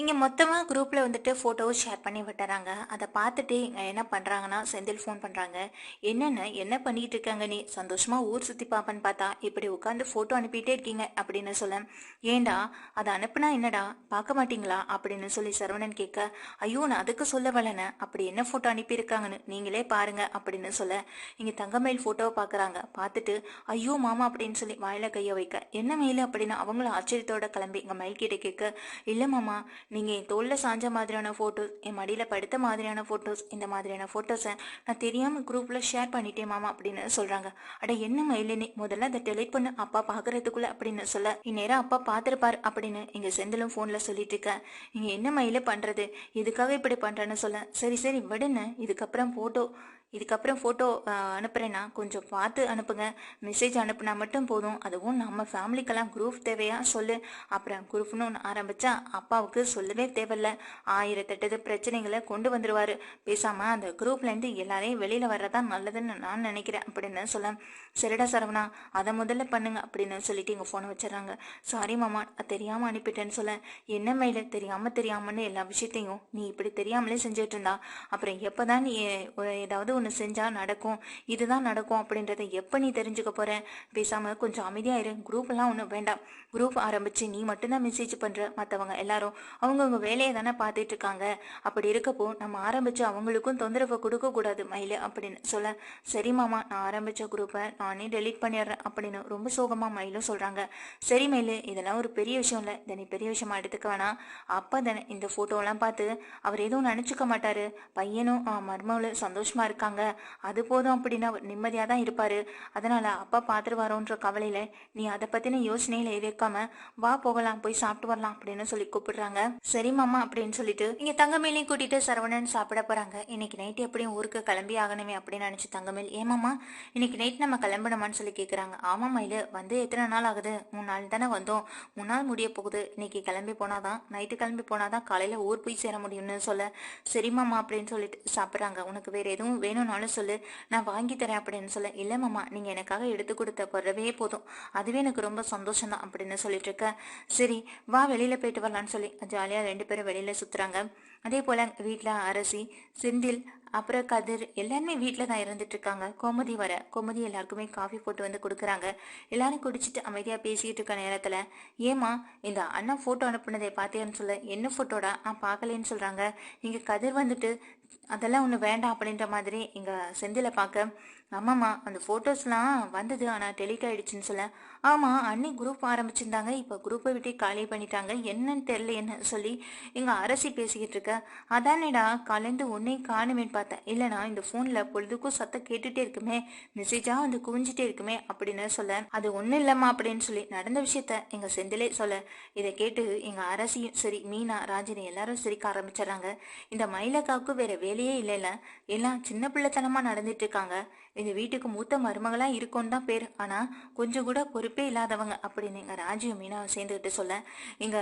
இங்கே மொத்தமாக குரூப்பில் வந்துட்டு ஃபோட்டோவும் ஷேர் பண்ணி விட்டுறாங்க. அதை பார்த்துட்டு இங்கே என்ன பண்ணுறாங்கன்னா செந்தில் ஃபோன் பண்ணுறாங்க என்னென்ன? என்ன பண்ணிகிட்டு இருக்காங்க நீ? சந்தோஷமாக ஊர் சுற்றி பார்ப்பேன்னு பார்த்தா இப்படி உட்காந்து ஃபோட்டோ அனுப்பிட்டே இருக்கீங்க அப்படின்னு சொல்ல. ஏண்டா? அதை அனுப்புனா என்னடா? பார்க்க மாட்டீங்களா? அப்படின்னு சொல்லி சரவணன் கேட்க. ஐயோ நான் அதுக்கு சொல்ல வரலனே அப்படி என்ன ஃபோட்டோ அனுப்பியிருக்காங்கன்னு நீங்களே பாருங்க அப்படின்னு சொல்ல. இங்கே தங்கமயில் ஃபோட்டோவை பார்க்குறாங்க. பார்த்துட்டு ஐயோ மாமா அப்படின்னு சொல்லி வாயில கையை வைக்க. என்ன மயில்? அப்படின்னு அவங்களும் ஆச்சரியத்தோட கிளம்பி இங்கே மயில் கிட்ட கேட்க. இல்லை மாமா. நீங்கள் என் தோளில் சாஞ்ச மாதிரியான ஃபோட்டோஸ் என் மடியில் படுத்த மாதிரியான ஃபோட்டோஸ் இந்த மாதிரியான ஃபோட்டோஸை நான் தெரியாமல் குரூப்பில் ஷேர் பண்ணிட்டேன் மாமா அப்படின்னு சொல்கிறாங்க அட என்ன மயிலினி? முதல்ல அதை டெலிட் பண்ணு அப்பா பார்க்கறதுக்குள்ள அப்படின்னு சொல்ல. இந்நேரம் அப்பா பார்த்துருப்பார் அப்படின்னு இங்கே செந்திலும் ஃபோனில் சொல்லிட்டு இருக்கேன். நீங்கள் என்ன மயில பண்ணுறது எதுக்காக இப்படி பண்ணுறேன்னு சொல்ல. சரி சரி விடுன்னு. இதுக்கப்புறம் ஃபோட்டோ இதுக்கப்புறம் ஃபோட்டோ அனுப்புகிறேன்னா கொஞ்சம் பார்த்து அனுப்புங்க. மெசேஜ் அனுப்புனா மட்டும் போதும். அதுவும் நம்ம ஃபேமிலிக்கெல்லாம் குரூப் தேவையா? சொல்லு. அப்புறம் குரூப்னு ஒன்று ஆரம்பித்தா அப்பாவுக்கு சொல்லவே தேவையில்ல. ஆயிரத்தெட்டது பிரச்சனைகளை கொண்டு வந்துடுவார் பேசாமல் அந்த குரூப்லேருந்து எல்லாரையும் வெளியில் வர்றதான் நல்லதுன்னு நான் நினைக்கிறேன். அப்படின்னு சொல்ல சரிடா சரவணா அதை முதல்ல பண்ணுங்க அப்படின்னு சொல்லிட்டு எங்கள் ஃபோனை வச்சிடறாங்க. சாரி மாமா தெரியாமல் அனுப்பிட்டேன்னு சொல்ல. என்ன மயில தெரியாமல் தெரியாமன்னு எல்லா விஷயத்தையும் நீ இப்படி தெரியாமலே செஞ்சுட்டு இருந்தா. அப்புறம் எப்போ தான் நீ ஒரு ஏதாவது ஒன்று செஞ்சால் நடக்கும் இதுதான் நடக்கும் அப்படின்றத எப்போ நீ தெரிஞ்சுக்க போற? பேசாமல் கொஞ்சம் அமைதியாக இரு. குரூப்லாம் ஒன்றும் வேண்டாம். குரூப் ஆரம்பிச்சு நீ மட்டும்தான் மெசேஜ் பண்ணுற மற்றவங்க எல்லாரும் அவங்கவுங்க வேலையை தானே பார்த்துட்டு இருக்காங்க. அப்படி இருக்கப்போ நம்ம ஆரம்பிச்சு அவங்களுக்கும் தொந்தரவு கொடுக்கக்கூடாது மயில அப்படின்னு சொல்ல சரி மாமா நான் ஆரம்பித்த குரூப்பை நானே டெலீட் பண்ணிடுறேன் அப்படின்னு ரொம்ப சோகமாக மயிலும் சொல்கிறாங்க சரி மயிலு இதெல்லாம் ஒரு பெரிய விஷயம் இல்லை. இதை நீ பெரிய விஷயமா எடுத்துக்க வேணாம். அப்போ தானே இந்த ஃபோட்டோலாம் பார்த்து அவர் எதுவும் நினச்சிக்க மாட்டார். பையனும் மருமகளும் சந்தோஷமாக இருக்காங்க. அது போதும் அப்படின்னா நிம்மதியாக தான் இருப்பாரு. அதனால அப்பா பார்த்துருவாரோன்ற கவலையில நீ அதை பற்றின யோசனையில் வைக்காம வா போகலாம் போய் சாப்பிட்டு வரலாம் அப்படின்னு சொல்லி கூப்பிடுறாங்க. சரி மாமா அப்படின்னு சொல்லிட்டு இங்கே தங்கமேலையும் கூட்டிட்டு சரவணன் சாப்பிட போறாங்க. இன்னைக்கு நைட் எப்படியும் ஊருக்கு கிளம்பி ஆகணுமே அப்படின்னு நினச்சி தங்கமேல் ஏமாமா இன்னைக்கு நைட் நம்ம கிளம்பணுமான்னு சொல்லி கேட்குறாங்க ஆமா மயிலு வந்து எத்தனை நாள் ஆகுது? மூணு நாள் தானே வந்தோம். மூணு நாள் முடிய போகுது. இன்னைக்கு கிளம்பி போனாதான் நைட்டு கிளம்பி போனாதான் காலையில் ஊர் போய் சேர முடியும்னு சொல்ல. சரிமாமா அப்படின்னு சொல்லிட்டு சாப்பிட்றாங்க. உனக்கு வேறு எதுவும் வேணும் வேணும்னாலும் சொல்லு. நான் வாங்கி தரேன் அப்படின்னு சொல்ல. இல்லை மாமா நீங்கள் எனக்காக எடுத்து கொடுத்த பொருளவே போதும். அதுவே எனக்கு ரொம்ப சந்தோஷம் தான் அப்படின்னு சொல்லிட்டு இருக்க. சரி வா வெளியில் போயிட்டு வரலான்னு சொல்லி. ஜாலியாக ரெண்டு பேரும் வெளியில சுத்துறாங்க. அதே போல வீட்டில் அரசி செந்தில் அப்புறம் கதிர் எல்லாருமே வீட்டில் தான் இருந்துட்டு இருக்காங்க கோமதி வர கோமதி எல்லாருக்குமே காஃபி போட்டு வந்து கொடுக்குறாங்க. எல்லாரும் குடிச்சிட்டு அமைதியாக பேசிக்கிட்டு இருக்க நேரத்தில் ஏமா இந்த அண்ணா ஃபோட்டோ அனுப்புனதை பார்த்தேன்னு சொல்ல. என்ன ஃபோட்டோடா நான் பார்க்கலேன்னு சொல்கிறாங்க இங்கே கதிர் வந்துட்டு அதெல்லாம் ஒன்று வேண்டாம் அப்படின்ற மாதிரி இங்கே செந்தில பார்க்க ஆமாம்மா அந்த ஃபோட்டோஸ்லாம் வந்தது ஆனால் டெலிட் ஆயிடுச்சுன்னு சொல்ல. ஆமாம் அன்னி குரூப் ஆரம்பிச்சிருந்தாங்க. இப்போ குரூப்பை விட்டு காலி பண்ணிட்டாங்க. என்னன்னு தெரில சொல்லி எங்கள் அரசி பேசிக்கிட்டு இருக்க. அதானேடா கலந்து ஒன்றையும் காணுமேன்னு பார்த்தேன். இல்லைனா இந்த ஃபோனில் பொழுதுக்கும் சத்தம் கேட்டுகிட்டே இருக்குமே. மெசேஜாக வந்து குவிஞ்சிட்டே இருக்குமே அப்படின்னு சொல்ல. அது ஒன்றும் இல்லைம்மா அப்படின்னு சொல்லி நடந்த விஷயத்த எங்கள் செந்திலே சொல்ல. இதை கேட்டு எங்கள் அரசியும் சரி மீனா ராஜினி எல்லாரும் சிரிக்க ஆரம்பிச்சிடுறாங்க. இந்த மயிலக்காவுக்கு வேற வேலையே இல்லைல்ல. எல்லாம் சின்ன பிள்ளைத்தனமாக நடந்துட்டு இருக்காங்க. இந்த வீட்டுக்கு மூத்த மருமகளா இருக்கும்னு தான் பேர். ஆனா கொஞ்சம் கூட பொறுப்பே இல்லாதவங்க அப்படின்னு எங்க ராஜியும் மீனாவை சேர்ந்துக்கிட்டு சொல்ல இங்க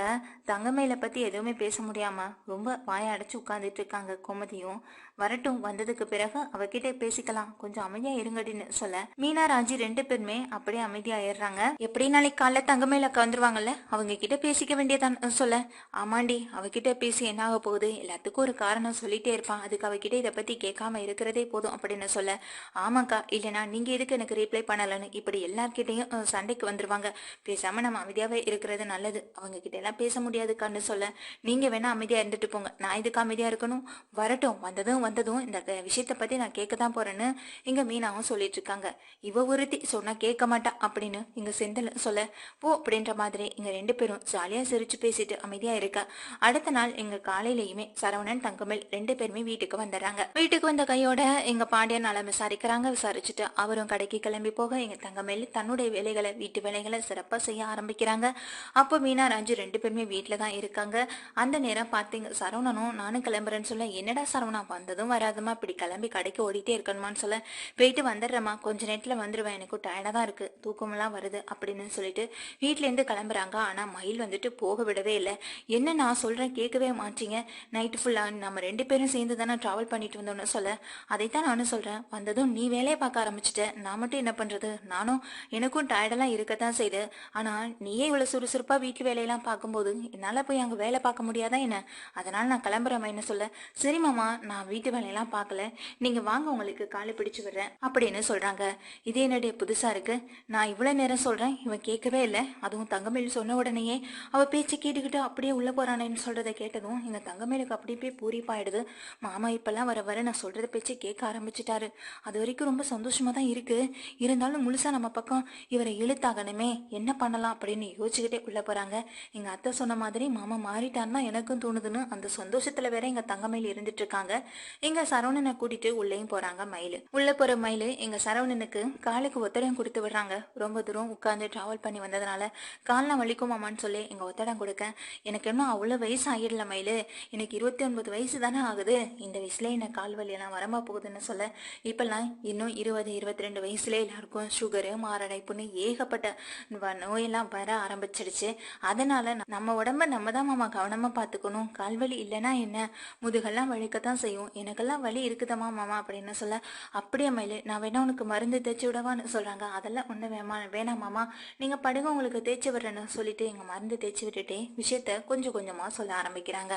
தங்கமையில பத்தி எதுவுமே பேச முடியாம? ரொம்ப வாய அடைச்சு உட்காந்துட்டு இருக்காங்க கோமதியும் வரட்டும் வந்ததுக்கு பிறகு அவகிட்ட பேசிக்கலாம். கொஞ்சம் அமைதியா இருங்கடின்னு சொல்ல மீனா ராஜி ரெண்டு பேருமே அப்படியே அமைதியா ஏறுறாங்க. எப்படி நாளைக்கு காலைல தங்கமேல வந்துருவாங்கல்ல அவங்க கிட்ட பேசிக்க வேண்டியதான் சொல்ல. ஆமாண்டி அவகிட்ட பேசி என்ன ஆக போகுது? எல்லாத்துக்கும் ஒரு காரணம் சொல்லிட்டே இருப்பான். அதுக்கு அவகிட்ட இதை பத்தி கேட்காம இருக்கிறதே போதும் அப்படின்னு சொல்ல ஆமாக்கா இல்லைனா நீங்க எதுக்கு எனக்கு ரீப்ளை பண்ணலன்னு இப்படி எல்லார்கிட்டையும் சண்டைக்கு வந்துருவாங்க. பேசாம நம்ம அமைதியாவே இருக்கிறது நல்லது. அவங்க கிட்ட எல்லாம் பேச முடியாதுக்கான்னு சொல்ல நீங்க வேணா அமைதியா இருந்துட்டு போங்க. நான் இதுக்கு அமைதியா இருக்கணும்? வரட்டும் வந்ததும் வந்ததும் இந்த க- விஷயத்தை பத்தி நான் கேட்க தான் போறேன்னு இங்க மீனாவும் சொல்லிட்டு இருக்காங்க. இவ ஒருத்தி சொன்னா கேட்க மாட்டா அப்படின்னு இங்க செந்தில் சொல்ல போ அப்படின்ற மாதிரி இங்க ரெண்டு பேரும் ஜாலியா சிரிச்சு பேசிட்டு அமைதியா இருக்க. அடுத்த நாள் எங்க காலையிலயுமே சரவணன் தங்கமேல் ரெண்டு பேருமே வீட்டுக்கு வந்துடுறாங்க. வீட்டுக்கு வந்த கையோட எங்க பாண்டியன் நலம் விசாரிக்கிறாங்க. விசாரிச்சுட்டு அவரும் கடைக்கு கிளம்பி போக எங்க தங்கமேல் தன்னுடைய வேலைகளை வீட்டு வேலைகளை சிறப்பா செய்ய ஆரம்பிக்கிறாங்க. அப்போ மீனா ராஜு ரெண்டு பேருமே வீட்டில் தான் இருக்காங்க. அந்த நேரம் பார்த்தீங்க சரவணனும் நானும் கிளம்புறேன்னு சொல்ல என்னடா சரவணா வந்ததும் வராதமா இப்படி கிளம்பி கடைக்கு ஓடிட்டே இருக்கணுமான்னு சொல்ல போயிட்டு வந்துடுறேம்மா. கொஞ்ச நேரத்தில் வந்துடுவேன் எனக்கு டயர்டாக தான் இருக்கு. தூக்கமெல்லாம் வருது அப்படின்னு சொல்லிட்டு வீட்டிலேருந்து கிளம்புறாங்க. ஆனால் மயில் வந்துட்டு போக விடவே இல்லை. என்ன நான் சொல்கிறேன் கேட்கவே மாட்டீங்க. நைட்டு ஃபுல்லாக நம்ம ரெண்டு பேரும் சேர்ந்து தானே ட்ராவல் பண்ணிட்டு வந்தோம்னு சொல்ல அதைத்தான் நானும் சொல்கிறேன் வந்ததும் நீ வேலையை பார்க்க ஆரம்பிச்சிட்ட. நான் மட்டும் என்ன பண்றது? நானும் எனக்கும் டயர்டெல்லாம் இருக்கத்தான் செய்யுது. ஆனா நீயே இவ்வளவு சுறுசுறுப்பா வீட்டு வேலையெல்லாம் பார்க்கும்போது என்னால போய் அங்க வேலை பார்க்க முடியாதா என்ன? அதனால நான் கிளம்புறேன் என்ன சொல்ல. சரி மாமா நான் வீட்டு வேலையெல்லாம் பார்க்கல. நீங்க வாங்க உங்களுக்கு காலை பிடிச்சு விடுறேன் அப்படின்னு சொல்றாங்க. இது என்னுடைய புதுசா இருக்கு. நான் இவ்வளவு நேரம் சொல்றேன். இவன் கேட்கவே இல்லை. அதுவும் தங்கமேல் சொன்ன உடனேயே அவ பேச்சை கேட்டுக்கிட்டு அப்படியே உள்ள போறானேன்னு சொல்றதை கேட்டதும் எங்க தங்கமேலுக்கு அப்படியே போய் பூரிப்பாயிடுது. மாமா இப்பெல்லாம் வர வர நான் சொல்றத பேச்சு கேட்க ஆரம்பிச்சிட்டாரு. அது வரைக்கும் ரொம்ப சந்தோஷமா தான் இருக்கு. இருந்தாலும் முழுசா நம்ம பக்கம் இவரை இழுத்தாகணுமே என்ன பண்ணலாம் அப்படின்னு யோசிச்சுக்கிட்டே உள்ள போறாங்க. எங்க அத்தை சொன்ன மாதிரி மாமா மாறிட்டான்னா எனக்கும் தோணுதுன்னு அந்த சந்தோஷத்துல வேற எங்க தங்கமேல் இருந்துட்டு இருக்காங்க. எங்க சரவணனை கூட்டிட்டு உள்ளேயும் போறாங்க மயிலு. உள்ள போற மயிலு எங்க சரவணனுக்கு காலுக்கு ஒத்தடம் கொடுத்து விடுறாங்க. ரொம்ப தூரம் உட்கார்ந்து டிராவல் பண்ணி வந்ததுனால கால்லாம் வலிக்குமாமான்னு சொல்லி எங்க ஒத்தடம் கொடுக்க. எனக்கு இன்னும் அவ்வளவு வயசு ஆகிடல மயிலு. எனக்கு இருபத்தி ஒன்பது வயசு தானே ஆகுது. இந்த வயசுல என்ன கால் வலியெல்லாம் வரமா போகுதுன்னு சொல்ல. இப்பெல்லாம் இன்னும் இருபது இருபத்தி ரெண்டு வயசுல எல்லாருக்கும் சுகரு மாரடைப்புன்னு ஏகப்பட்ட வ- நோயெல்லாம் வர ஆரம்பிச்சிடுச்சு. அதனால நம்ம உடம்ப நம்ம தான் மாமா கவனமா பார்த்துக்கணும். கால்வலி இல்லைன்னா என்ன? முதுகெல்லாம் வழுக்கத்தான் செய்யும். எனக்கெல்லாம் வலி இருக்குதம்மா மாமா அப்படின்னு சொல்ல அப்படியே மயிலு நான் வேணா உனக்கு மருந்து தேய்ச்சி விடவான்னு சொல்றாங்க. அதெல்லாம் ஒன்றும் வேமா வேணாம் மாமா. நீங்க படுங்க உங்களுக்கு தேய்ச்சி விடுறேன்னு சொல்லிட்டு எங்க மருந்து தேய்ச்சி விட்டுட்டே விஷயத்த கொஞ்சம் கொஞ்சமா சொல்ல ஆரம்பிக்கிறாங்க.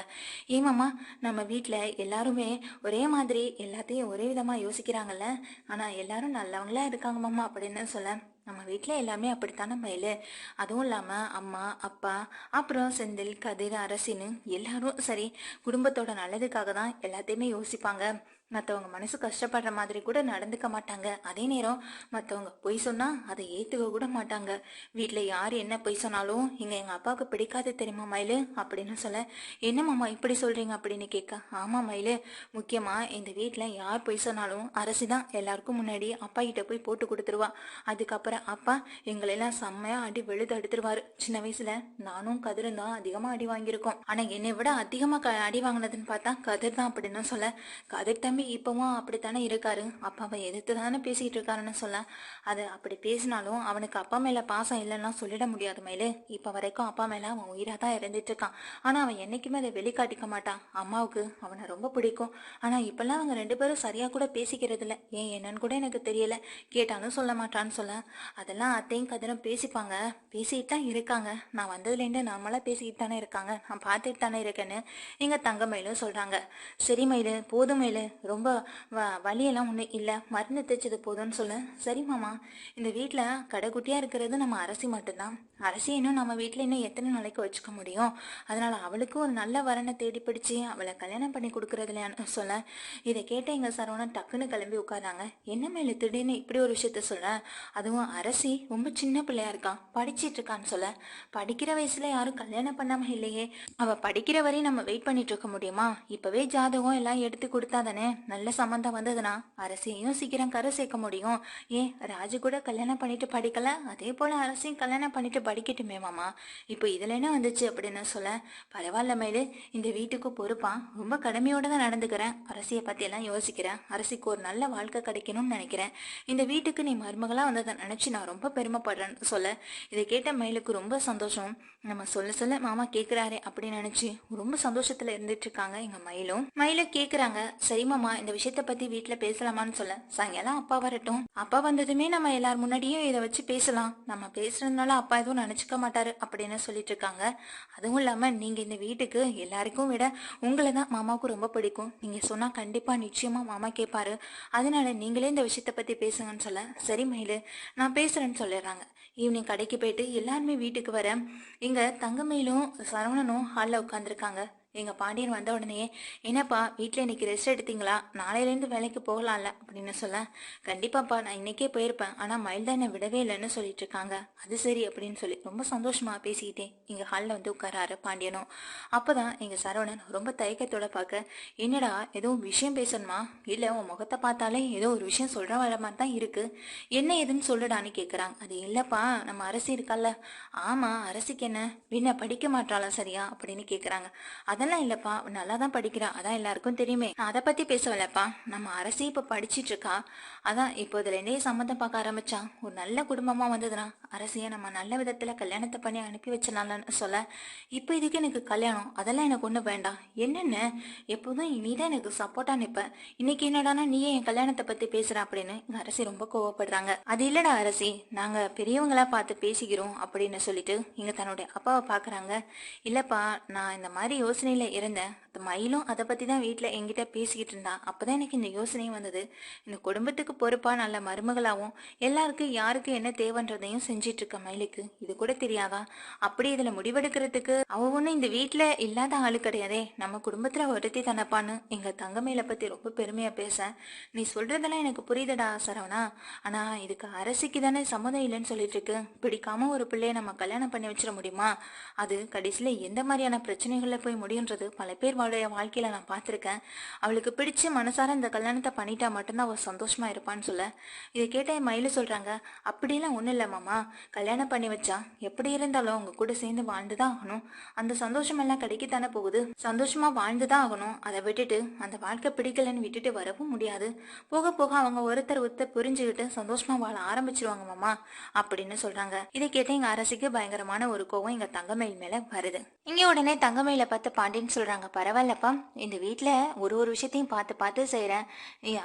ஏமாமா நம்ம வீட்டில் எல்லாருமே ஒரே மாதிரி எல்லாத்தையும் ஒரே விதமா யோசிக்கிறாங்கல்ல. ஆனா எல்லாரும் நல்லவங்களா இருக்காங்க மாமா அப்படின்னு சொல்ல நம்ம வீட்டில் எல்லாமே அப்படித்தானே மயில் அதுவும் இல்லாமல் அம்மா அப்பா அப்புறம் செந்தில் கதிர் அரசின்னு எல்லாரும் சரி குடும்பத்தோட நல்லதுக்காக தான் எல்லாத்தையுமே யோசிப்பாங்க. மற்றவங்க மனசு கஷ்டப்படுற மாதிரி கூட நடந்துக்க மாட்டாங்க. அதே நேரம் மற்றவங்க பொய் சொன்னால் அதை ஏற்றுக்க கூட மாட்டாங்க. வீட்டில் யார் என்ன பொய் சொன்னாலும் இங்கே எங்கள் அப்பாவுக்கு பிடிக்காது தெரியுமா மயிலு? அப்படின்னு சொல்ல என்ன மாமா இப்படி சொல்கிறீங்க அப்படின்னு கேட்க ஆமாம் மயிலு. முக்கியமாக இந்த வீட்டில் யார் பொய் சொன்னாலும் அரசி தான் எல்லாருக்கும் முன்னாடி அப்பா கிட்ட போய் போட்டு கொடுத்துருவா. அதுக்கப்புறம் அப்பா எங்களெல்லாம் செம்மையாக அடி வெளுத்து எடுத்துருவார் சின்ன வயசில் நானும் கதிரும் தான் அதிகமாக அடி வாங்கியிருக்கோம். ஆனால் என்னை விட அதிகமாக க அடி வாங்கினதுன்னு பார்த்தா கதிர் தான் அப்படின்னு சொல்ல கதிர் தம்பி இப்பவும் அப்படித்தானே இருக்காரு? அப்பாவை எதிர்த்து தானே பேசிக்கிட்டு இருக்காருன்னு சொல்ல. அது அப்படி பேசினாலும் அவனுக்கு அப்பா மேல பாசம் இல்லைன்னா சொல்லிட முடியாது மயிலு. இப்ப வரைக்கும் அப்பா மேல அவன் உயிரா தான் இருந்துட்டு இருக்கான். ஆனா அவன் என்னைக்குமே அதை வெளிக்காட்டிக்க மாட்டான். அம்மாவுக்கு அவனை ரொம்ப பிடிக்கும். ஆனா இப்பெல்லாம் அவங்க ரெண்டு பேரும் சரியா கூட பேசிக்கிறது இல்லை ஏன் என்னன்னு கூட எனக்கு தெரியல. கேட்டாலும் சொல்ல மாட்டான்னு சொல்ல. அதெல்லாம் அத்தையும் கதிரும் பேசிப்பாங்க. பேசிட்டு தான் இருக்காங்க. நான் வந்ததுலேருந்து நம்மளா பேசிக்கிட்டு தானே இருக்காங்க. நான் பார்த்துட்டு தானே இருக்கேன்னு எங்க தங்க மயிலும் சொல்றாங்க. சரி மயிலு போதும் மயிலு. ரொம்ப வ வலியெல்லாம் ஒன்றும் இல்லை. மருந்து தைச்சது போதும்னு சொல்ல. சரி மாமா. இந்த வீட்டில் கடைக்குட்டியாக இருக்கிறது நம்ம அரசி மட்டும்தான். அரசி இன்னும் நம்ம வீட்டில் இன்னும் எத்தனை நாளைக்கு வச்சுக்க முடியும்? அதனால் அவளுக்கு ஒரு நல்ல வரனை தேடி பிடிச்சி அவளை கல்யாணம் பண்ணி கொடுக்குறதுலையான்னு சொல்ல. இதை கேட்ட எங்கள் சரவணன் டக்குன்னு கிளம்பி உட்காராங்க என்ன மேல திடீர்னு இப்படி ஒரு விஷயத்த சொல்ல அதுவும் அரசி ரொம்ப சின்ன பிள்ளையா இருக்கான் படிச்சிட்டு இருக்கான்னு சொல்ல. படிக்கிற வயசுல யாரும் கல்யாணம் பண்ணாமல் இல்லையே. அவள் படிக்கிற வரையும் நம்ம வெயிட் பண்ணிட்டு இருக்க முடியுமா? இப்போவே ஜாதகம் எல்லாம் எடுத்து கொடுத்தா தானே நல்ல சம்மந்தம் வந்ததுன்னா அரசியையும் சீக்கிரம் கரை சேர்க்க முடியும். ஏன்? ராஜு கூட கல்யாணம் பண்ணிட்டு படிக்கல. அதே போல அரசையும் கல்யாணம் பண்ணிட்டு படிக்கட்டுமே மாமா. இப்போ இதுல என்ன வந்துச்சு அப்படின்னு சொல்ல பரவாயில்ல மயிலு இந்த வீட்டுக்கு பொறுப்பான் ரொம்ப கடமையோட தான் நடந்துக்கிறேன். அரசியை பத்தி எல்லாம் யோசிக்கிறேன். அரசிக்கு ஒரு நல்ல வாழ்க்கை கிடைக்கணும்னு நினைக்கிறேன். இந்த வீட்டுக்கு நீ மருமகளா வந்ததை நினைச்சு நான் ரொம்ப பெருமைப்படுறேன்னு சொல்ல இதை கேட்ட மயிலுக்கு ரொம்ப சந்தோஷம். நம்ம சொல்ல சொல்ல மாமா கேக்குறாரே அப்படின்னு நினைச்சு ரொம்ப சந்தோஷத்துல இருந்துட்டு இருக்காங்க எங்க மயிலும். மயில கேக்குறாங்க சரி மாமா அம்மா இந்த விஷயத்த பத்தி வீட்டுல பேசலாமான்னு சொல்ல. சாயங்காலம் அப்பா வரட்டும். அப்பா வந்ததுமே நம்ம எல்லார் முன்னாடியும் இதை வச்சு பேசலாம். நம்ம பேசுறதுனால அப்பா எதுவும் நினைச்சுக்க மாட்டாரு அப்படின்னு சொல்லிட்டு இருக்காங்க. அதுவும் இல்லாம நீங்க இந்த வீட்டுக்கு எல்லாருக்கும் விட உங்களை தான் மாமாவுக்கு ரொம்ப பிடிக்கும். நீங்க சொன்னா கண்டிப்பா நிச்சயமா மாமா கேட்பாரு அதனால நீங்களே இந்த விஷயத்த பத்தி பேசுங்கன்னு சொல்ல. சரி மயிலு நான் பேசுறேன்னு சொல்லிடுறாங்க. ஈவினிங் கடைக்கு போயிட்டு எல்லாருமே வீட்டுக்கு வர இங்க தங்கமயிலும் சரவணனும் ஹாலில் உட்காந்துருக்காங்க எங்க பாண்டியன் வந்த உடனே என்னப்பா வீட்டில் இன்னைக்கு ரெஸ்ட் எடுத்தீங்களா? நாளையிலேருந்து வேலைக்கு போகலாம்ல அப்படின்னு சொல்ல கண்டிப்பாப்பா நான் இன்னைக்கே போயிருப்பேன். ஆனா மயில் தான் என்னை விடவே இல்லைன்னு சொல்லிட்டு இருக்காங்க. அது சரி அப்படின்னு சொல்லி ரொம்ப சந்தோஷமா பேசிக்கிட்டே எங்கள் ஹாலில் வந்து உட்காராரு பாண்டியனும். அப்பதான் எங்க சரவணன் ரொம்ப தயக்கத்தோட பார்க்க என்னடா எதுவும் விஷயம் பேசணுமா? இல்ல உன் முகத்தை பார்த்தாலே ஏதோ ஒரு விஷயம் சொல்ற வர மாதிரி தான் இருக்கு. என்ன ஏதுன்னு சொல்லுடான்னு கேக்குறாங்க. அது இல்லப்பா நம்ம அரசி இருக்கால ஆமா அரசிக்கு என்ன? வீண படிக்க மாட்டாளா சரியா? அப்படின்னு கேக்குறாங்க. அதான் அதெல்லாம் இல்லப்பா. நல்லா தான் படிக்கிறா. அதான் எல்லாருக்கும் தெரியுமே. நான் அதை பத்தி பேசவில்லப்பா நம்ம அரசி இப்ப படிச்சிட்டு இருக்கா. அதான் இப்போ இதுல இருந்தே சம்மந்தம் பார்க்க ஆரம்பிச்சா. ஒரு நல்ல குடும்பமா வந்ததுன்னா அரசியை நம்ம நல்ல விதத்துல கல்யாணத்தை பண்ணி அனுப்பி வச்சனாலன்னு சொல்ல இப்போ இதுக்கு எனக்கு கல்யாணம்? அதெல்லாம் எனக்கு ஒண்ணு வேண்டாம். என்னென்ன? எப்போதும் நீ தான் எனக்கு சப்போர்ட்டா நிப்ப. இன்னைக்கு என்னடானா நீயே என் கல்யாணத்தை பத்தி பேசுற அப்படின்னு எங்க அரசி ரொம்ப கோவப்படுறாங்க. அது இல்லடா அரசி. நாங்க பெரியவங்களா பார்த்து பேசிக்கிறோம் அப்படின்னு சொல்லிட்டு இங்க தன்னுடைய அப்பாவை பாக்குறாங்க. இல்லப்பா நான் இந்த மாதிரி யோசனை இருந்தேன். இருந்த மயிலும் அதை பத்தி தான் வீட்டில் என்கிட்ட பேசிக்கிட்டு இருந்தா. அப்பதான் எனக்கு இந்த யோசனையும் வந்தது. இந்த குடும்பத்துக்கு பொறுப்பா நல்ல மருமகளாகவும் எல்லாருக்கும் யாருக்கு என்ன தேவைன்றதையும் செஞ்சிட்டு இருக்க மயிலுக்கு? இது கூட தெரியாதா? அப்படி இதுல முடிவெடுக்கிறதுக்கு அவ ஒன்றும் இந்த வீட்டில் இல்லாத ஆளு கிடையாதே. நம்ம குடும்பத்துல ஒருத்தி தனப்பான்னு எங்க தங்கமையில பத்தி ரொம்ப பெருமையா பேச. நீ சொல்றதெல்லாம் எனக்கு புரியுதுடா சரவணா. ஆனா இதுக்கு அரசிக்கு தானே சம்மதம் இல்லைன்னு சொல்லிட்டு இருக்கு. பிடிக்காம ஒரு பிள்ளைய நம்ம கல்யாணம் பண்ணி வச்சிட முடியுமா? அது கடைசியில எந்த மாதிரியான பிரச்சனைகள்ல போய் முடியுன்றது பல பேர் அவளுடைய வாழ்க்கையில நான் பார்த்துருக்கேன். அவளுக்கு பிடிச்சு மனசார இந்த கல்யாணத்தை பண்ணிட்டா மட்டும்தான் அவள் சந்தோஷமா இருப்பான்னு சொல்ல. இதை கேட்ட என் மயிலு சொல்றாங்க அப்படிலாம் ஒன்றும் இல்லை மாமா. கல்யாணம் பண்ணி வச்சா எப்படி இருந்தாலும் அவங்க கூட சேர்ந்து வாழ்ந்துதான் ஆகணும். அந்த சந்தோஷம் எல்லாம் கிடைக்கத்தானே போகுது. சந்தோஷமா வாழ்ந்துதான் ஆகணும். அதை விட்டுட்டு அந்த வாழ்க்கை பிடிக்கலன்னு விட்டுட்டு வரவும் முடியாது. போக போக அவங்க ஒருத்தர் ஒருத்தர் புரிஞ்சுக்கிட்டு சந்தோஷமா வாழ ஆரம்பிச்சிருவாங்க மாமா அப்படின்னு சொல்றாங்க. இதை கேட்டு எங்க அரசுக்கு பயங்கரமான ஒரு கோவம் எங்க தங்கமயில் மேல வருது. இங்க உடனே தங்கமயில பார்த்து சொல்கிறாங்க சொல்றாங்க பரவாயில்லப்பா. இந்த வீட்டில் ஒரு ஒரு விஷயத்தையும் பார்த்து பார்த்து செய்கிறேன்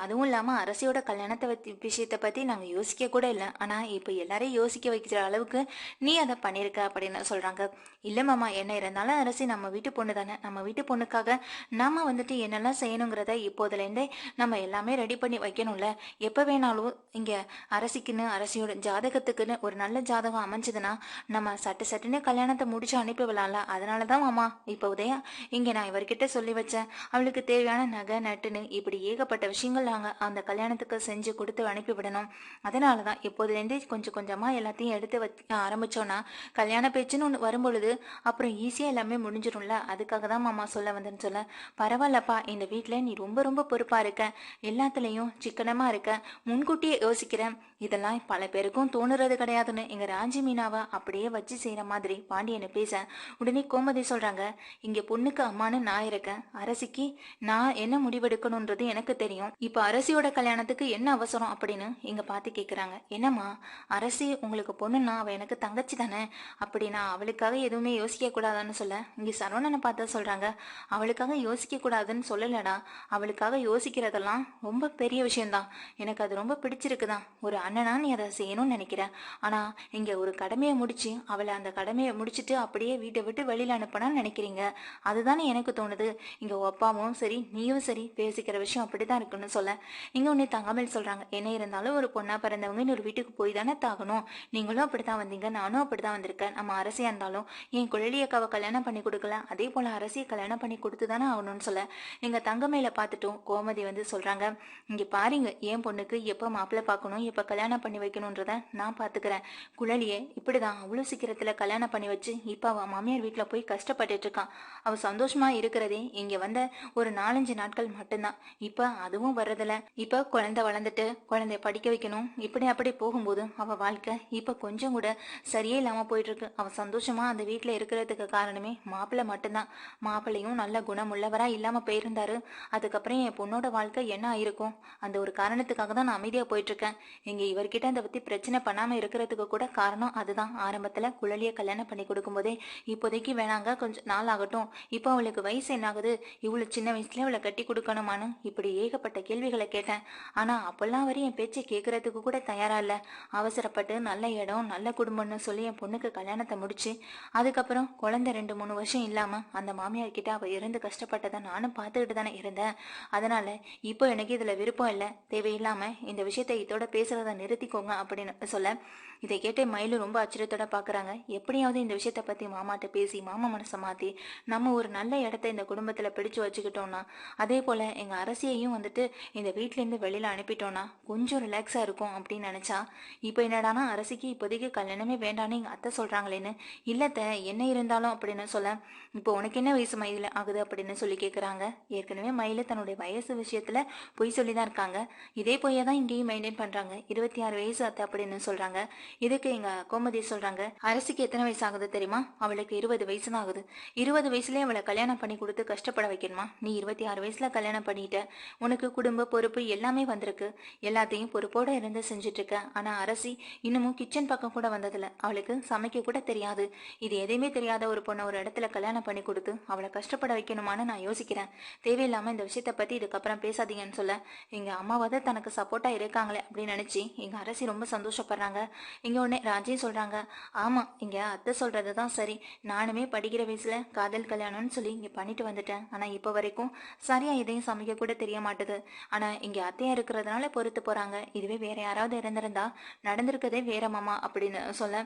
அதுவும் இல்லாமல் அரசியோட கல்யாணத்தை விஷயத்தை பற்றி நாங்கள் யோசிக்க கூட இல்லை. ஆனால் இப்போ எல்லாரையும் யோசிக்க வைக்கிற அளவுக்கு நீ அதை பண்ணியிருக்க அப்படின்னு சொல்கிறாங்க இல்லை மாமா என்ன இருந்தாலும் அரசி நம்ம வீட்டு பொண்ணு தானே. நம்ம வீட்டு பொண்ணுக்காக நாம் வந்துட்டு என்னெல்லாம் செய்யணுங்கிறத இப்போதுலேருந்தே நம்ம எல்லாமே ரெடி பண்ணி வைக்கணும்ல. எப்போ வேணாலும் இங்கே அரசிக்குன்னு அரசியோட ஜாதகத்துக்குன்னு ஒரு நல்ல ஜாதகம் அமைஞ்சதுன்னா நம்ம சட்டு சட்டுன்னு கல்யாணத்தை முடிச்சு அனுப்பி விடலாம்ல. அதனாலதான் மாமா இப்போ உதயா இங்கே நான் இவர்கிட்ட கிட்ட சொல்லி வச்சேன். அவளுக்கு தேவையான நகை நட்டுன்னு இப்படி ஏகப்பட்ட விஷயங்கள் நாங்கள் அந்த கல்யாணத்துக்கு செஞ்சு கொடுத்து அனுப்பி விடணும். அதனாலதான் இப்போதுலேருந்தே கொஞ்சம் கொஞ்சமாக எல்லாத்தையும் எடுத்து வச்சு ஆரம்பித்தோன்னா கல்யாண பேச்சுன்னு ஒன்று வரும்பொழுது அப்புறம் ஈஸியாக எல்லாமே முடிஞ்சிடும்ல. அதுக்காக தான் மாமா சொல்ல வந்தேன்னு சொல்ல. பரவாயில்லப்பா இந்த வீட்டில் நீ ரொம்ப ரொம்ப பொறுப்பாக இருக்க. எல்லாத்துலேயும் சிக்கனமாக இருக்க. முன்கூட்டியே யோசிக்கிறேன். இதெல்லாம் பல பேருக்கும் தோணுறது கிடையாதுன்னு எங்கள் ராஞ்சி மீனாவை அப்படியே வச்சு செய்கிற மாதிரி பாண்டியனை பேச உடனே கோமதி சொல்கிறாங்க இங்கே பொண்ணுக்கு அம்மான்னு நான் இருக்கேன் அரசிக்கு நான் என்ன முடிவெடுக்கணும்ன்றது எனக்கு தெரியும். இப்ப அரசியோட கல்யாணத்துக்கு என்ன அவசரம் அப்படின்னு இங்க பார்த்து கேக்குறாங்க. என்னம்மா அரசி உங்களுக்கு பொண்ணுன்னா அவ எனக்கு தங்கச்சி தானே? அப்படின்னா அவளுக்காக எதுவுமே யோசிக்க கூடாதுன்னு சொல்ல. இங்க சரவணனை பார்த்தா சொல்றாங்க அவளுக்காக யோசிக்க கூடாதுன்னு சொல்லலடா. அவளுக்காக யோசிக்கிறதெல்லாம் ரொம்ப பெரிய விஷயம்தான். எனக்கு அது ரொம்ப பிடிச்சிருக்குதான் ஒரு அண்ணனா நீ அதை செய்யணும்னு நினைக்கிற. ஆனா இங்க ஒரு கடமையை முடிச்சு அவளை அந்த கடமையை முடிச்சிட்டு அப்படியே வீட்டை விட்டு வெளியில அனுப்பணும்னு நினைக்கிறீங்க. அதுதானே எனக்கு தோணும் தோணுது இங்க அப்பாவும் சரி நீயும் சரி பேசிக்கிற விஷயம் அப்படிதான் இருக்குன்னு சொல்ல. இங்க உன்னை தங்கமல் சொல்றாங்க. என்ன இருந்தாலும் ஒரு பொண்ணா பிறந்தவங்க இன்னொரு வீட்டுக்கு போய் தானே தாகணும். நீங்களும் அப்படித்தான் வந்தீங்க நானும் அப்படித்தான் வந்திருக்கேன். நம்ம அரசியா இருந்தாலும் என் குழலி அக்காவை கல்யாணம் பண்ணி கொடுக்கல. அதே போல அரசியை கல்யாணம் பண்ணி கொடுத்து தானே ஆகணும்னு சொல்ல. எங்க தங்கமையில பார்த்துட்டும் கோமதி வந்து சொல்றாங்க. இங்க பாருங்க என் பொண்ணுக்கு எப்ப மாப்பிள்ளை பார்க்கணும் எப்ப கல்யாணம் பண்ணி வைக்கணும்ன்றத நான் பாத்துக்கிறேன் குழலியே இப்படிதான் அவ்வளவு சீக்கிரத்துல கல்யாணம் பண்ணி வச்சு இப்ப அவன் மாமியார் வீட்டுல போய் கஷ்டப்பட்டுட்டு இருக்கான். அவ சந்தோஷமா இருக்கிறதே. இங்க வந்த ஒரு நாலஞ்சு நாட்கள் மட்டும்தான். இப்ப அதுவும் வர்றதில்ல. இப்ப குழந்தை வளர்ந்துட்டு குழந்தைய படிக்க வைக்கணும். இப்படி அப்படி போகும்போது அவ வாழ்க்கை இப்ப கொஞ்சம் கூட சரியே இல்லாம போயிட்டு இருக்கு அவ சந்தோஷமா அந்த வீட்டுல இருக்கிறதுக்கு காரணமே மாப்பிள்ளை மட்டும்தான். மாப்பிள்ளையும் நல்ல குணமுள்ளவரா இல்லாம போயிருந்தாரு. அதுக்கப்புறம் என் பொண்ணோட வாழ்க்கை என்ன ஆயிருக்கும்? அந்த ஒரு காரணத்துக்காக தான் நான் அமைதியா போயிட்டு இருக்கேன் இங்க இவர்கிட்ட அதை பத்தி பிரச்சனை பண்ணாம இருக்கிறதுக்கு கூட காரணம் அதுதான். ஆரம்பத்துல குழலிய கல்யாணம் பண்ணி கொடுக்கும்போதே இப்போதைக்கு வேணாங்க. கொஞ்சம் நாள் ஆகட்டும். இப்போ அவளுக்கு வயசு என்ன ஆகுது இவ்வளோ சின்ன வயசுல இவளை கட்டி கொடுக்கணுமான்னு இப்படி ஏகப்பட்ட கேள்விகளை கேட்டேன். ஆனால் அப்போல்லாம் வரை என் பேச்சை கேட்கறதுக்கு கூட தயாரா இல்லை. அவசரப்பட்டு நல்ல இடம் நல்ல குடும்பம்னு சொல்லி என் பொண்ணுக்கு கல்யாணத்தை முடிச்சு அதுக்கப்புறம் குழந்தை ரெண்டு மூணு வருஷம் இல்லாமல் அந்த மாமியார் கிட்ட அவள் இருந்து கஷ்டப்பட்டதை நானும் பார்த்துக்கிட்டு தானே இருந்தேன். அதனால இப்போ எனக்கு இதில் விருப்பம் இல்லை. தேவையில்லாமல் இந்த விஷயத்தை இதோட பேசுறதை நிறுத்திக்கோங்க அப்படின்னு சொல்ல இதை கேட்டு மயிலு ரொம்ப ஆச்சரியத்தோட பாக்குறாங்க. எப்படியாவது இந்த விஷயத்த பத்தி மாமாட்ட பேசி மாமா மனசை மாத்தி நம்ம ஒரு நல்ல இடத்த இந்த குடும்பத்துல பிடிச்சு வச்சுக்கிட்டோம்னா அதே போல எங்க அரசியையும் வந்துட்டு இந்த வீட்ல இருந்து வெளியில அனுப்பிட்டோம்னா கொஞ்சம் ரிலாக்ஸா இருக்கும் அப்படின்னு நினைச்சா இப்போ என்னடானா அரசிக்கு இப்போதைக்கு கல்யாணமே வேண்டான்னு எங்க அத்தை சொல்றாங்களேன்னு இல்லத்த என்ன இருந்தாலும் அப்படின்னு சொல்ல இப்போ உனக்கு என்ன வயசு மயில ஆகுது அப்படின்னு சொல்லி கேக்குறாங்க. ஏற்கனவே மயில தன்னுடைய வயசு விஷயத்துல பொய் சொல்லி தான் இருக்காங்க. இதே பொய்யை தான் இங்கேயும் மெயின்டைன் பண்றாங்க. இருபத்தி ஆறு வயசு அத்தை அப்படின்னு சொல்றாங்க. இதுக்கு எங்க கோமதி சொல்றாங்க அரசிக்கு எத்தனை வயசு ஆகுது தெரியுமா? அவளுக்கு இருபது வயசு தான் ஆகுது இருபது வயசுலயே அவளை கல்யாணம் பண்ணி கொடுத்து கஷ்டப்பட வைக்கணுமா? நீ இருபத்தி ஆறு வயசுல கல்யாணம் பண்ணிட்ட. உனக்கு குடும்ப பொறுப்பு எல்லாமே வந்திருக்கு. எல்லாத்தையும் பொறுப்போட இருந்து செஞ்சுட்டு இருக்க ஆனா அரசி இன்னமும் கிச்சன் பக்கம் கூட வந்ததில்ல. அவளுக்கு சமைக்க கூட தெரியாது. இது எதையுமே தெரியாத ஒரு பொண்ணை ஒரு இடத்துல கல்யாணம் பண்ணி கொடுத்து அவளை கஷ்டப்பட வைக்கணுமான்னு நான் யோசிக்கிறேன். தேவையில்லாம இந்த விஷயத்தை பத்தி இதுக்கப்புறம் பேசாதீங்கன்னு சொல்ல எங்க தான் தனக்கு சப்போர்ட்டா இருக்காங்களே அப்படின்னு நினைச்சு எங்க அரசி ரொம்ப சந்தோஷப்படுறாங்க. இங்கே உடனே ராஜே சொல்கிறாங்க ஆமாம் இங்கே அத்தை சொல்கிறது தான் சரி. நானுமே படிக்கிற வயசில் காதல் கல்யாணம்னு சொல்லி இங்கே பண்ணிட்டு வந்துட்டேன். ஆனால் இப்போ வரைக்கும் சரியாக எதையும் சமைக்க கூட தெரிய மாட்டுது ஆனால் இங்கே அத்தையாக இருக்கிறதுனால பொறுத்து போகிறாங்க இதுவே வேற யாராவது இருந்திருந்தா நடந்திருக்கதே வேற மாமா அப்படின்னு சொல்ல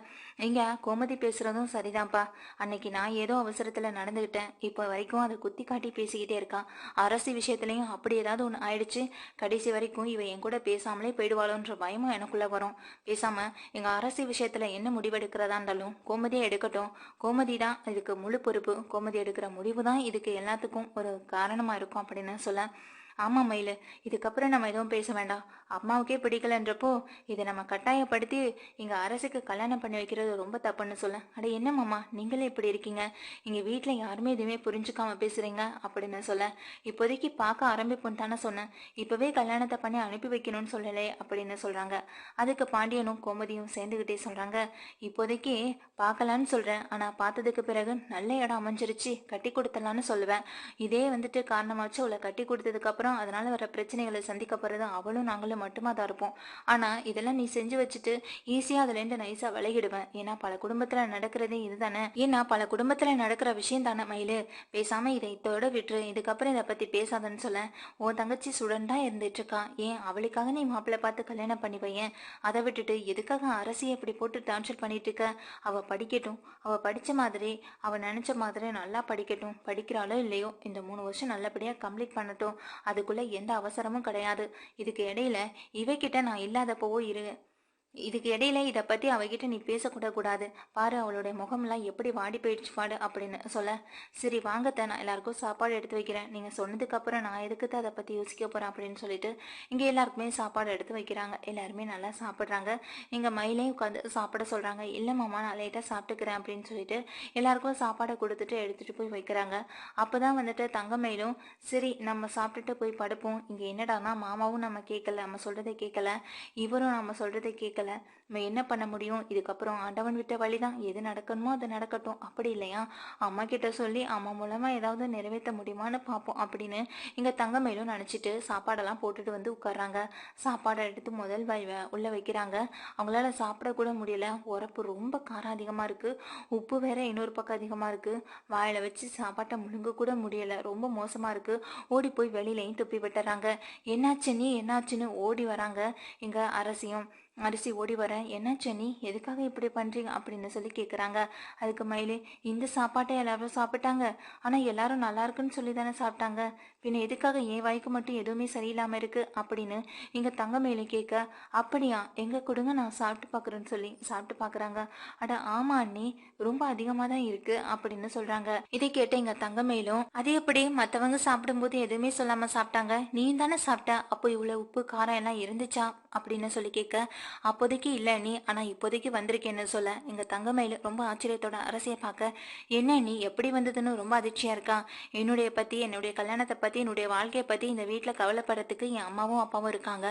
இங்கே கோமதி பேசுகிறதும் சரிதான்ப்பா. அன்னைக்கு நான் ஏதோ அவசரத்தில் நடந்துக்கிட்டேன் இப்போ வரைக்கும் அதை குத்தி காட்டி பேசிக்கிட்டே இருக்கான் அரசு விஷயத்துலையும் அப்படி ஏதாவது ஒன்று ஆயிடுச்சு. கடைசி வரைக்கும் இவ என் கூட பேசாமலே போயிடுவாளோன்ற பயமும் எனக்குள்ளே வரும். பேசாமல் நீங்க அரசு விஷயத்துல என்ன முடிவெடுக்கிறதா இருந்தாலும் கோமதி எடுக்கட்டும். கோமதி தான் இதுக்கு முழு பொறுப்பு. கோமதி எடுக்கிற முடிவு தான் இதுக்கு எல்லாத்துக்கும் ஒரு காரணமா இருக்கும் அப்படின்னு சொல்ல ஆமாம் மயிலு. இதுக்கப்புறம் நம்ம எதுவும் பேச வேண்டாம். அம்மாவுக்கே பிடிக்கலன்றப்போ இதை நம்ம கட்டாயப்படுத்தி இங்கே அரசுக்கு கல்யாணம் பண்ணி வைக்கிறது ரொம்ப தப்புன்னு சொல்ல. அட என்ன மாமா? நீங்களே இப்படி இருக்கீங்க. இங்கே வீட்டில் யாருமே எதுவுமே புரிஞ்சுக்காம பேசுறீங்க அப்படின்னு சொல்ல. இப்போதைக்கு பார்க்க ஆரம்பிப்போம் தானே சொன்னேன். இப்போவே கல்யாணத்தை பண்ணி அனுப்பி வைக்கணும்னு சொல்லலே அப்படின்னு சொல்கிறாங்க அதுக்கு பாண்டியனும் கோமதியும் சேர்ந்துக்கிட்டே சொல்கிறாங்க இப்போதைக்கு பார்க்கலான்னு சொல்கிறேன் ஆனால் பார்த்ததுக்கு பிறகு நல்ல இடம் அமைஞ்சிருச்சு. கட்டி கொடுத்தலான்னு சொல்லுவேன். இதே வந்துட்டு காரணமாச்சு அவளை கட்டி கொடுத்ததுக்கு அப்புறம் அதனால வர பிரச்சனைகளை சந்திக்க போறது அவளும் நாங்களும் மட்டுமா தான் இருப்போம். ஆனா இதெல்லாம் நீ செஞ்சு வச்சுட்டு ஈஸியா அதுல இருந்து நைஸா விலகிடுவேன். ஏன்னா பல குடும்பத்துல நடக்கிறதே இதுதானே. ஏன்னா பல குடும்பத்துல நடக்கிற விஷயம் தானே மயிலு. பேசாம இதை இதோட விட்டுரு. இதுக்கப்புறம் இதை பத்தி பேசாதன்னு சொல்ல உன் தங்கச்சி சுடண்டா இருந்துட்டு இருக்கா ஏன் அவளுக்காக நீ மாப்பிள்ளை பார்த்து கல்யாணம் பண்ணி வையேன்? அதை விட்டுட்டு எதுக்காக அரசியை இப்படி போட்டு டார்ச்சர் பண்ணிட்டு இருக்க? அவ படிக்கட்டும். அவ படிச்ச மாதிரி அவ நினைச்ச மாதிரி நல்லா படிக்கட்டும். படிக்கிறாளோ இல்லையோ இந்த மூணு வருஷம் நல்லபடியா கம்ப்ளீட் பண்ணட்டும். அதுக்குள்ள எந்த அவசரமும் கிடையாது. இதுக்கு இடையில இவகிட்ட நான் இல்லாதப்பவோ இரு. இதுக்கு இடையில இதை பத்தி அவகிட்ட நீ பேசக்கூட கூடாது. பாரு அவளுடைய முகம்லாம் எப்படி வாடி போயிடுச்சு பாடு அப்படின்னு சொல்ல. சரி வாங்கத்த நான் எல்லாருக்கும் சாப்பாடு எடுத்து வைக்கிறேன். நீங்க சொன்னதுக்கு அப்புறம் நான் எதுக்குத்த அதை பத்தி யோசிக்க போறேன் அப்படின்னு சொல்லிட்டு இங்க எல்லாருக்குமே சாப்பாடு எடுத்து வைக்கிறாங்க. எல்லாருமே நல்லா சாப்பிட்றாங்க. இங்க மயிலையும் உட்காந்து சாப்பிட சொல்றாங்க. இல்ல மாமா நான் லேட்டா சாப்பிட்டுக்கிறேன் அப்படின்னு சொல்லிட்டு எல்லாருக்கும் சாப்பாடை கொடுத்துட்டு எடுத்துட்டு போய் வைக்கிறாங்க. அப்பதான் வந்துட்டு தங்கமயிலும் சரி நம்ம சாப்பிட்டுட்டு போய் படுப்போம். இங்க என்னடானா மாமாவும் நம்ம கேட்கல. நம்ம சொல்றதை கேட்கல. இவரும் நம்ம சொல்றதை கேட்கல. நம்ம என்ன பண்ண முடியும்? இதுக்கப்புறம் ஆண்டவன் விட்ட வழிதான். எது நடக்கணுமோ அது நடக்கட்டும். அப்படி இல்லையா? அம்மா கிட்ட சொல்லி அம்மா மூலமா ஏதாவது நிறைவேற்ற முடியுமான்னு பார்ப்போம் அப்படின்னு இங்க தங்கமயிலும் நினைச்சிட்டு சாப்பாடெல்லாம் போட்டுட்டு வந்து உட்கார்றாங்க. சாப்பாடை எடுத்து முதல் வ- உள்ள வைக்கிறாங்க. அவங்களால சாப்பிட கூட முடியல. உரப்பு ரொம்ப காரம் அதிகமா இருக்கு. உப்பு வேற இன்னொரு பக்கம் அதிகமா இருக்கு. வாயில வச்சு சாப்பாட்டை முழுங்க கூட முடியல. ரொம்ப மோசமா இருக்கு. ஓடி போய் வெளியிலையும் துப்பி விட்டுறாங்க. என்னாச்சு நீ? என்னாச்சுன்னு ஓடி வராங்க இங்க அரசியும். அரிசி ஓடி வர என்ன சென்னி எதுக்காக இப்படி பண்றீங்க? அப்படின்னு சொல்லி கேக்குறாங்க. அதுக்கு மயிலு இந்த சாப்பாட்டை எல்லாரும் சாப்பிட்டாங்க. ஆனா எல்லாரும் நல்லா இருக்குன்னு சொல்லி தானே சாப்பிட்டாங்க. பின்ன எதுக்காக என் வாய்க்கு மட்டும் எதுவுமே சரியில்லாம இருக்கு? அப்படின்னு இங்க தங்க மேலே கேட்க அப்படியா எங்க கொடுங்க நான் சாப்பிட்டு பாக்குறேன்னு சொல்லி சாப்பிட்டு பாக்குறாங்க. அட ஆமா அண்ணி ரொம்ப அதிகமா தான் இருக்கு அப்படின்னு சொல்றாங்க. இதை கேட்ட எங்க தங்க மயிலும் அது எப்படி? மத்தவங்க சாப்பிடும்போது எதுவுமே சொல்லாம சாப்பிட்டாங்க. நீ தானே சாப்பிட்ட? அப்போ இவ்வளவு உப்பு காரம் எல்லாம் இருந்துச்சா? அப்படின்னு சொல்லி கேட்க அப்போதைக்கு இல்லை நீ ஆனால் இப்போதைக்கு வந்திருக்கேன்னு சொல்ல. எங்கள் தங்கமயில் ரொம்ப ஆச்சரியத்தோட அரசியை பார்க்க என்ன நீ எப்படி வந்ததுன்னு ரொம்ப அதிர்ச்சியாக இருக்கா? என்னுடைய பற்றி என்னுடைய கல்யாணத்தை பற்றி என்னுடைய வாழ்க்கையை பற்றி இந்த வீட்டில் கவலைப்படுறதுக்கு என் அம்மாவும் அப்பாவும் இருக்காங்க.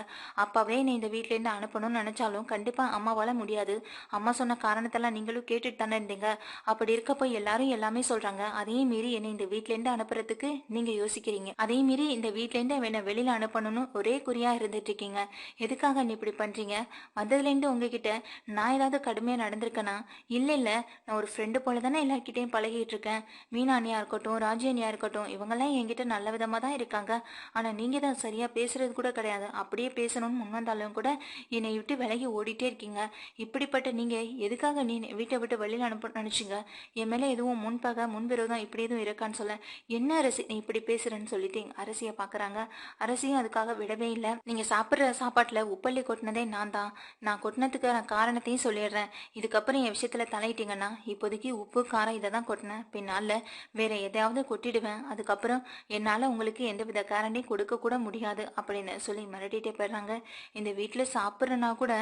அப்பாவே நீ இந்த வீட்டிலேருந்து அனுப்பணும்னு நினச்சாலும் கண்டிப்பாக அம்மாவால் முடியாது. அம்மா சொன்ன காரணத்தெல்லாம் நீங்களும் கேட்டுட்டு தானே இருந்தீங்க. அப்படி இருக்கப்போ எல்லாரும் எல்லாமே சொல்கிறாங்க அதையும் மீறி என்னை இந்த வீட்டிலேருந்து அனுப்புறதுக்கு நீங்கள் யோசிக்கிறீங்க. அதையும் மீறி இந்த வீட்டிலேருந்து என்னை வெளியில் அனுப்பணும்னு ஒரே குறியாக இருந்துட்டு இருக்கீங்க. எதுக்காக நீ இப்படி பண்ணுறீங்க வந்ததுலேருந்து உங்ககிட்ட நான் ஏதாவது கடுமையாக நடந்திருக்கேனா? இல்லை இல்லை. நான் ஒரு ஃப்ரெண்டு போல தானே எல்லாருக்கிட்டையும் பழகிட்டு இருக்கேன் மீனா இருக்கட்டும் ராஜி இருக்கட்டும் இவங்கெல்லாம் என்கிட்ட நல்ல விதமாக தான் இருக்காங்க. ஆனால் நீங்கள் தான் சரியாக பேசுறது கூட கிடையாது. அப்படியே பேசணும்னு முன் வந்தாலும் கூட என்னை விட்டு விலகி ஓடிட்டே இருக்கீங்க. இப்படிப்பட்ட நீங்கள் எதுக்காக நீ வீட்டை விட்டு வெளியில் அனுப்ப நினச்சிங்க என் மேலே எதுவும் முன்பாக முன்விரோதம் இப்படி எதுவும் இருக்கான்னு சொல்ல. என்ன அரசி நீ இப்படி பேசுறேன்னு சொல்லிட்டு அரசியை பார்க்குறாங்க அரசியும் அதுக்காக விடவே இல்லை. நீங்கள் சாப்பிட்ற சாப்பாட்டில் உப்பள்ளி கொட்டினதே நான் தான். நான் கொட்டினத்துக்கான காரணத்தையும் சொல்லிடுறேன். இதுக்கப்புறம் என் விஷயத்தில் தலையிட்டீங்கன்னா இப்போதைக்கு உப்பு காரம் இதை தான் கொட்டினேன். பின்னால் வேற எதையாவது கொட்டிடுவேன். அதுக்கப்புறம் என்னால் உங்களுக்கு எந்த வித கேரண்டியும் கொடுக்க கூட முடியாது அப்படின்னு சொல்லி மிரட்டிகிட்டே போயிடுறாங்க. இந்த வீட்டில் சாப்பிட்றனா கூட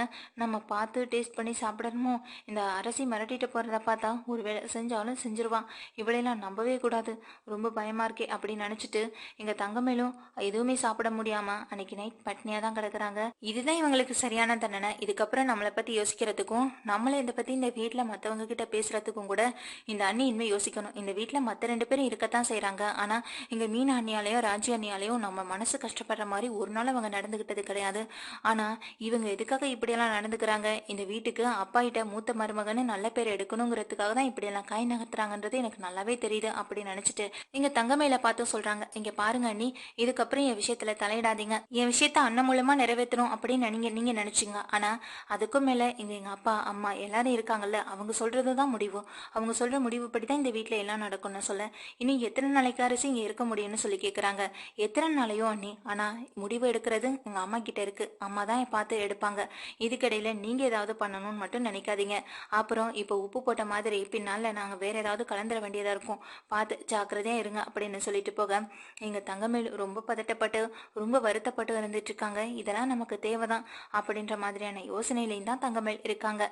நம்ம பார்த்து டேஸ்ட் பண்ணி சாப்பிடணுமோ? இந்த அரசி மிரட்டிட்டு போகிறத பார்த்தா ஒரு வேளை செஞ்சாலும் செஞ்சிருவான். இவளையெல்லாம் நம்பவே கூடாது. ரொம்ப பயமாக இருக்கே அப்படின்னு நினச்சிட்டு எங்கள் தங்கமேலும் எதுவுமே சாப்பிட முடியாமல் அன்னைக்கு நைட் பட்னியாக தான் கிடக்குறாங்க. இதுதான் இவங்களுக்கு சரியான தண்டனை. இதுக்கப்புறம் நம்மளை பற்றி யோசிக்கிறதுக்கும் நம்மளை இதை பற்றி இந்த வீட்டில் மற்றவங்க கிட்ட பேசுறதுக்கும் கூட இந்த அண்ணி இனிமே யோசிக்கணும். இந்த வீட்டில் மற்ற ரெண்டு பேரும் இருக்கத்தான் செய்கிறாங்க ஆனால் இங்கே மீன அண்ணியாலையும் ராஜி அண்ணியாலையும் நம்ம மனசு கஷ்டப்படுற மாதிரி ஒரு நாள் அவங்க நடந்துக்கிட்டது கிடையாது. ஆனால் இவங்க எதுக்காக இப்படியெல்லாம் நடந்துக்கிறாங்க? இந்த வீட்டுக்கு அப்பா கிட்ட மூத்த மருமகன்னு நல்ல பேர் எடுக்கணுங்கிறதுக்காக தான் இப்படியெல்லாம் காய் நகர்த்துறாங்கன்றது எனக்கு நல்லாவே தெரியுது அப்படின்னு நினச்சிட்டு இங்க தங்கமையில பார்த்து சொல்றாங்க. இங்க பாருங்க அண்ணி இதுக்கப்புறம் என் விஷயத்துல தலையிடாதீங்க. என் விஷயத்த அண்ணன் மூலமா நிறைவேற்றணும் அப்படின்னு நீங்க நீங்க நினைச்சீங்க. ஆனால் அதுக்கும் மேலே இங்கே எங்கள் அப்பா அம்மா எல்லாரும் இருக்காங்கல்ல அவங்க சொல்கிறது தான் முடிவு. அவங்க சொல்கிற முடிவுப்படி தான் இந்த வீட்டில் எல்லாம் நடக்கும்னு சொல்ல. இன்னும் எத்தனை நாளைக்கு அரசு இங்கே இருக்க முடியும்னு சொல்லி கேட்குறாங்க எத்தனை நாளையோ அண்ணி. ஆனால் முடிவு எடுக்கிறது எங்கள் அம்மா கிட்ட இருக்குது அம்மா தான் பார்த்து எடுப்பாங்க. இதுக்கடையில் நீங்கள் ஏதாவது பண்ணணும்னு மட்டும் நினைக்காதீங்க. அப்புறம் இப்போ உப்பு போட்ட மாதிரி பின்னால் நாங்கள் வேறு ஏதாவது கலந்துட வேண்டியதாக இருக்கும். பார்த்து ஜாக்கிரதையாக இருங்க அப்படின்னு சொல்லிட்டு போக எங்கள் தங்கமேல் ரொம்ப பதட்டப்பட்டு ரொம்ப வருத்தப்பட்டு இருந்துட்டு இருக்காங்க. இதெல்லாம் நமக்கு தேவைதான் அப்படின்ற மாதிரி மாதிரியான யோசனையிலையும் தான் தங்கமேல் இருக்காங்க.